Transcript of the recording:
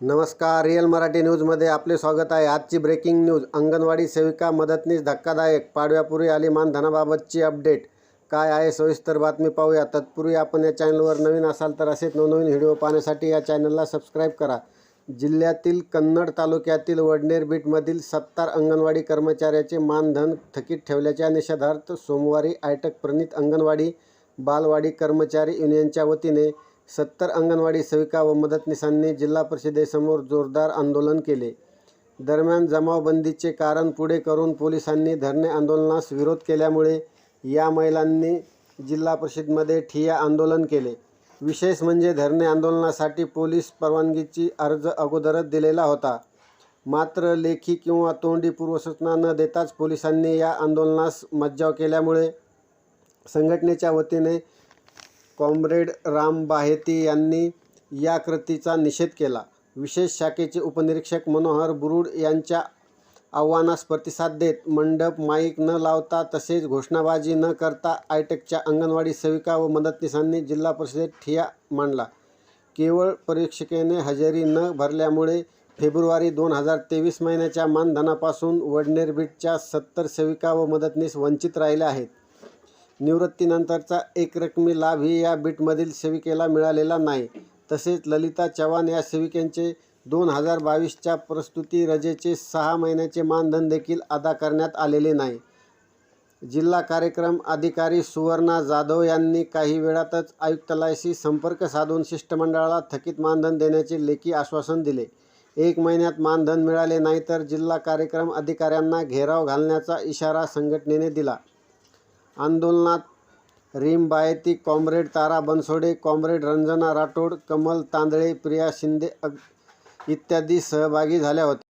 नमस्कार रिअल मराठी न्यूजमध्ये आपले स्वागत आहे. आजची ब्रेकिंग न्यूज अंगणवाडी सेविका मदतनीस धक्कादायक पाडव्यापूर्वी आली मानधनाबाबतची अपडेट. काय आहे सविस्तर बातमी पाहूया. तत्पूर्वी आपण या चॅनलवर नवीन असाल तर असेच नवनवीन व्हिडिओ पाहण्यासाठी या चॅनलला सबस्क्राईब करा. जिल्ह्यातील कन्नड तालुक्यातील वडनेर बीटमधील सत्तार अंगणवाडी कर्मचाऱ्याचे मानधन थकीत ठेवल्याच्या निषेधार्थ सोमवारी आयटक प्रणित अंगणवाडी बालवाडी कर्मचारी युनियनच्या वतीने सत्तर अंगणवाडी सेविका व मदतनीसांनी जिल्हा परिषदेसमोर जोरदार आंदोलन केले. दरम्यान जमावबंदीचे कारण पुढे करून पोलिसांनी धरणे आंदोलनास विरोध केल्यामुळे या महिलांनी जिल्हा परिषदमध्ये ठिया आंदोलन केले. विशेष म्हणजे धरणे आंदोलनासाठी पोलीस परवानगीची अर्ज अगोदरच दिलेला होता. मात्र लेखी किंवा तोंडी पूर्वसूचना न देताच पोलिसांनी या आंदोलनास मज्जाव केल्यामुळे संघटनेच्या वतीने कॉम्रेड राम बाहेती यांनी या कृतीचा निषेध केला. विशेष शाखेचे उपनिरीक्षक मनोहर बुरुड यांच्या आव्हानास प्रतिसाद देत मंडप माईक न लावता तसेच घोषणाबाजी न करता आयटेकच्या अंगणवाडी सेविका व मदतनीसांनी जिल्हा परिषदेत ठिया मांडला. केवळ परीक्षकेने हजेरी न भरल्यामुळे फेब्रुवारी दोन हजार तेवीस महिन्याच्या मानधनापासून वडनेरबीटच्या सत्तर सेविका व मदतनीस वंचित राहिल्या आहेत. निवृत्तीनंतरचा एकरकमी लाभही या बीटमधील सेविकेला मिळालेला नाही. तसेच ललिता चव्हाण या सेविकेंचे दोन हजार बावीसच्या प्रस्तुती रजेचे सहा महिन्याचे मानधन देखील अदा करण्यात आलेले नाही. जिल्हा कार्यक्रम अधिकारी सुवर्णा जाधव यांनी काही वेळातच आयुक्तालयाशी संपर्क साधून शिष्टमंडळाला थकीत मानधन देण्याचे लेखी आश्वासन दिले. एक महिन्यात मानधन मिळाले नाही तर जिल्हा कार्यक्रम अधिकाऱ्यांना घेराव घालण्याचा इशारा संघटनेने दिला. आंदोलनात रीम बायती कॉम्रेड तारा बनसोडे कॉम्रेड रंजना राठोड कमल तांदळे प्रिया शिंदे अग इत्यादी सहभागी झाल्या होत्या.